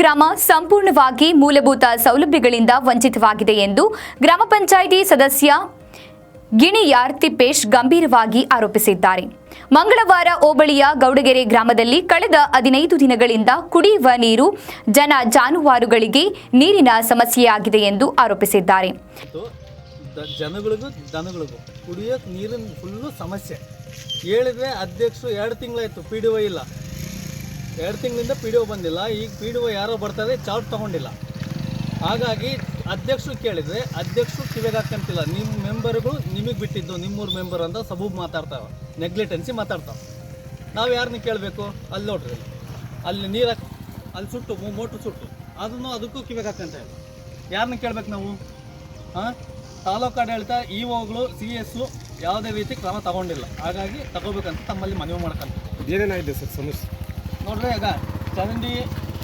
ಗ್ರಾಮ ಸಂಪೂರ್ಣವಾಗಿ ಮೂಲಭೂತ ಸೌಲಭ್ಯಗಳಿಂದ ವಂಚಿತವಾಗಿದೆ ಎಂದು ಗ್ರಾಮ ಪಂಚಾಯಿತಿ ಸದಸ್ಯ ಗಿಣಿಯಾರ್ ತಿಪ್ಪೇಶ್ ಗಂಭೀರವಾಗಿ ಆರೋಪಿಸಿದ್ದಾರೆ. ಮಂಗಳವಾರ ಓಬಳಿಯ ಗೌಡಗೆರೆ ಗ್ರಾಮದಲ್ಲಿ ಕಳೆದ ಹದಿನೈದು ದಿನಗಳಿಂದ ಕುಡಿಯುವ ನೀರು, ಜನ ಜಾನುವಾರುಗಳಿಗೆ ನೀರಿನ ಸಮಸ್ಯೆಯಾಗಿದೆ ಎಂದು ಆರೋಪಿಸಿದ್ದಾರೆ. ಕುಡಿಯೋಕೆ ನೀರಿನ ಫುಲ್ಲು ಸಮಸ್ಯೆ. ಹೇಳಿದ್ರೆ ಅಧ್ಯಕ್ಷರು ಎರಡು ತಿಂಗಳಾಯಿತು, ಪಿ ಡಿ ಒ ಇಲ್ಲ. ಎರಡು ತಿಂಗಳಿಂದ ಪಿ ಡಿ ಒ ಬಂದಿಲ್ಲ. ಈಗ ಪಿ ಡಿ ಒ ಯಾರೋ ಬರ್ತಾರೆ ಚಾರ್ಜ್ ತೊಗೊಂಡಿಲ್ಲ. ಹಾಗಾಗಿ ಅಧ್ಯಕ್ಷರು ಕೇಳಿದರೆ, ಅಧ್ಯಕ್ಷರು ಕಿವಿಗೆ ಹಾಕಂತಿಲ್ಲ ನಿಮ್ಮ ಮೆಂಬರ್ಗಳು ನಿಮಗೆ ಬಿಟ್ಟಿದ್ದು, ನಿಮ್ಮೂರು ಮೆಂಬರ್ ಅಂತ ಸಬೂಬ್ ಮಾತಾಡ್ತಾವೆ. ನೆಗ್ಲೆಟೆನ್ಸಿ ಮಾತಾಡ್ತಾವೆ. ನಾವು ಯಾರನ್ನ ಕೇಳಬೇಕು? ಅಲ್ಲಿ ನೋಡ್ರಿ. ಅಲ್ಲಿ. ನೀರು ಅಲ್ಲಿ ಸುಟ್ಟು ಮೋಟ್ರ್ ಸುಟ್ಟು. ಅದನ್ನು ಅದಕ್ಕೂ ಕಿವಿಗೆ ಹಾಕಂತ ಇಲ್ಲ ಯಾರನ್ನ ಕೇಳಬೇಕು ನಾವು? ಹಾಂ? ತಾಲೂಕು ಆಡಳಿತ, ಇ ಒಗಳು ಸಿ ಎಸ್ಸು ಯಾವುದೇ ರೀತಿ ಕ್ರಮ ತಗೊಂಡಿಲ್ಲ. ಹಾಗಾಗಿ ತಗೋಬೇಕಂತ ತಮ್ಮಲ್ಲಿ ಮನವಿ ಮಾಡ್ಕೊಂತ. ಏನೇನಾಗಿದೆ ಸರ್ ಸಮಸ್ಯೆ? ನೋಡ್ರಿ, ಈಗ ಚರಂಡಿ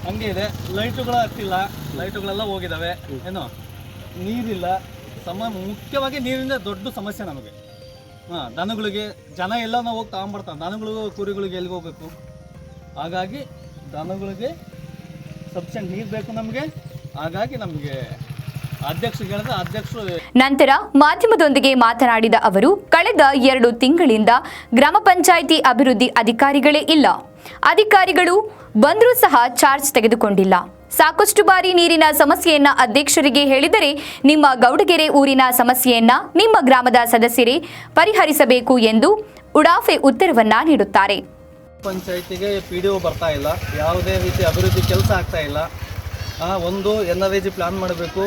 ಹಂಗೆ ಇದೆ. ಲೈಟುಗಳು ಹತ್ತಿಲ್ಲ. ಲೈಟುಗಳೆಲ್ಲ ಹೋಗಿದ್ದಾವೆ ಏನು? ನೀರಿಲ್ಲ. ಸಮ, ಮುಖ್ಯವಾಗಿ ನೀರಿಂದ ದೊಡ್ಡ ಸಮಸ್ಯೆ ನಮಗೆ. ಹಾಂ, ದನಗಳಿಗೆ, ಜನ ಎಲ್ಲ ನಾವು ಹೋಗಿ ತಗೊಂಬರ್ತಾವೆ ದನಗಳು ಕುರಿಗಳಿಗೆ ಎಲ್ಲಿಗೆ ಹೋಗ್ಬೇಕು? ಹಾಗಾಗಿ ದನಗಳಿಗೆ ಸಫಿಷಿಯಂಟ್ ನೀರು ಬೇಕು ನಮಗೆ. ಹಾಗಾಗಿ ನಮಗೆ ನಂತರ ಮಾಧ್ಯಮದೊಂದಿಗೆ ಮಾತನಾಡಿದ ಅವರು ಕಳೆದ ಎರಡು ತಿಂಗಳಿಂದ ಗ್ರಾಮ ಪಂಚಾಯಿತಿ ಅಭಿವೃದ್ಧಿ ಅಧಿಕಾರಿಗಳೇ ಇಲ್ಲ. ಅಧಿಕಾರಿಗಳು ಬಂದರೂ ಸಹ ಚಾರ್ಜ್ ತೆಗೆದುಕೊಂಡಿಲ್ಲ. ಸಾಕಷ್ಟು ಬಾರಿ ನೀರಿನ ಸಮಸ್ಯೆಯನ್ನ ಅಧ್ಯಕ್ಷರಿಗೆ ಹೇಳಿದರೆ ನಿಮ್ಮ ಗೌಡಗೆರೆ ಊರಿನ ಸಮಸ್ಯೆಯನ್ನ ನಿಮ್ಮ ಗ್ರಾಮದ ಸದಸ್ಯರೇ ಪರಿಹರಿಸಬೇಕು ಎಂದು ಉಡಾಫೆ ಉತ್ತರವನ್ನ ನೀಡುತ್ತಾರೆ. ಪಂಚಾಯಿತಿಗೆ ಪಿ ಡಿ ಒ ಬರ್ತಾ ಇಲ್ಲ. ಯಾವುದೇ ರೀತಿ ಅಭಿವೃದ್ಧಿ ಕೆಲಸ ಆಗ್ತಾ ಇಲ್ಲ. ಒಂದು N R I G plan ಮಾಡಬೇಕು.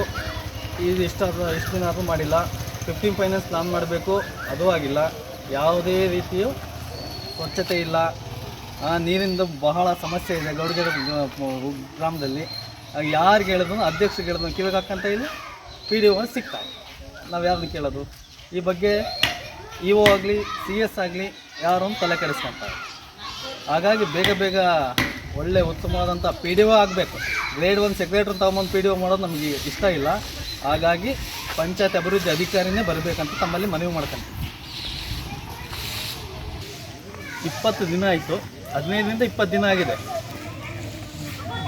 ಇದು ಇಷ್ಟಾದ ಇಷ್ಟು ದಿನ ಆದರೂ ಮಾಡಿಲ್ಲ. ಫಿಫ್ಟೀನ್ ಫೈನಾನ್ಸ್ ಪ್ಲಾನ್ ಮಾಡಬೇಕು, ಅದು ಆಗಿಲ್ಲ. ಯಾವುದೇ ರೀತಿಯು ಸ್ವಚ್ಛತೆ ಇಲ್ಲ. ನೀರಿಂದ ಬಹಳ ಸಮಸ್ಯೆ ಇದೆ ಗೌಡಗೆರೆ ಗ್ರಾಮದಲ್ಲಿ. ಯಾರು ಕೇಳಿದ್ರು ಹೇಳಿದ್ರು ಕೇಳಿದ್ರು, ಕಿವಿಗೆ ಹಾಕಂತ ಇಲ್ಲಿ ಪಿ ಡಿ ಒ ಸಿಗ್ತಾರೆ. ನಾವು ಯಾರನ್ನು ಕೇಳೋದು? ಈ ಬಗ್ಗೆ ಇ ಒ ಆಗಲಿ ಸಿ ಎಸ್ ಆಗಲಿ ಯಾರು ತಲೆ ಕೆಡಿಸ್ಕೊಂತಾರೆ. ಹಾಗಾಗಿ ಬೇಗ ಬೇಗ ಒಳ್ಳೆ ಉತ್ತಮವಾದಂಥ ಪಿ ಡಿ ಒ ಆಗಬೇಕು. ಗ್ರೇಡ್ ಒನ್ ಸೆಕ್ರೆಟ್ರಿ ತಗೊಂಬಂದು ಪಿ ಡಿ ಒ ಮಾಡೋದು ನಮಗೆ ಇಷ್ಟ ಇಲ್ಲ. ಹಾಗಾಗಿ ಪಂಚಾಯತ್ ಅಭಿವೃದ್ಧಿ ಅಧಿಕಾರಿನೇ ಬರಬೇಕಂತ ತಮ್ಮಲ್ಲಿ ಮನವಿ ಮಾಡ್ತಾನೆ ಇಪ್ಪತ್ತು ದಿನ ಆಯಿತು. ಹದಿನೈದರಿಂದ ಇಪ್ಪತ್ತು ದಿನ ಆಗಿದೆ.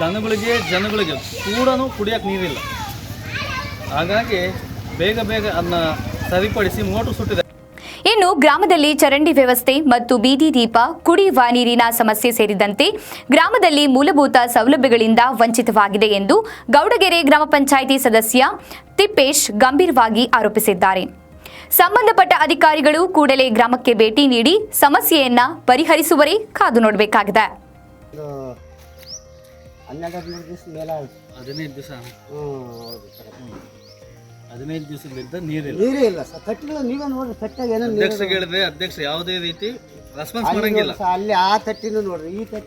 ದನಗಳಿಗೆ, ಜನಗಳಿಗೆ ಕೂಡ ಕುಡಿಯೋಕೆ ನೀರಿಲ್ಲ. ಹಾಗಾಗಿ ಬೇಗ ಬೇಗ ಅದನ್ನ ಸರಿಪಡಿಸಿ ಮೋಟ್ರ್ ಸುಟ್ಟಿದೆ ಇನ್ನು ಗ್ರಾಮದಲ್ಲಿ ಚರಂಡಿ ವ್ಯವಸ್ಥೆ ಮತ್ತು ಬೀದಿ ದೀಪ ಕುಡಿಯುವ ನೀರಿನ ಸಮಸ್ಯೆ ಸೇರಿದಂತೆ ಗ್ರಾಮದಲ್ಲಿ ಮೂಲಭೂತ ಸೌಲಭ್ಯಗಳಿಂದ ವಂಚಿತವಾಗಿದೆ ಎಂದು ಗೌಡಗೆರೆ ಗ್ರಾಮ ಪಂಚಾಯಿತಿ ಸದಸ್ಯ ತಿಪ್ಪೇಶ್ ಗಂಭೀರವಾಗಿ ಆರೋಪಿಸಿದ್ದಾರೆ. ಸಂಬಂಧಪಟ್ಟ ಅಧಿಕಾರಿಗಳು ಕೂಡಲೇ ಗ್ರಾಮಕ್ಕೆ ಭೇಟಿ ನೀಡಿ ಸಮಸ್ಯೆಯನ್ನ ಪರಿಹರಿಸುವರೇ ಕಾದು ನೋಡಬೇಕಾಗಿದೆ. ಹನ್ನೆರಡು ಹದಿಮೂರು ದಿವಸ ಮೇಲೆ ಹದಿನೈದು ದಿವಸ ಹ್ಞೂ ಹೌದು ಸರ್ ಹದಿನೈದು ದಿವಸದಿಂದ ನೀರಿಲ್ಲ. ನೀರೇ ಇಲ್ಲ ಸರ್. ತಟ್ಟಿಗಳು ನೀವೇ ನೋಡ್ರಿ ತಟ್ಟಾಗ ಏನೋ ನೀರು ಅಧ್ಯಕ್ಷರಿಗೆ ಹೇಳಿದ್ರೆ ಅಧ್ಯಕ್ಷ ಯಾವುದೇ ರೀತಿ ರೆಸ್ಪಾನ್ಸ್ ಮಾಡಂಗಿಲ್ಲ. ಅಲ್ಲಿ ಆ ತಟ್ಟಿನೂ ನೋಡ್ರಿ ಈ ತಟ್ಟಿ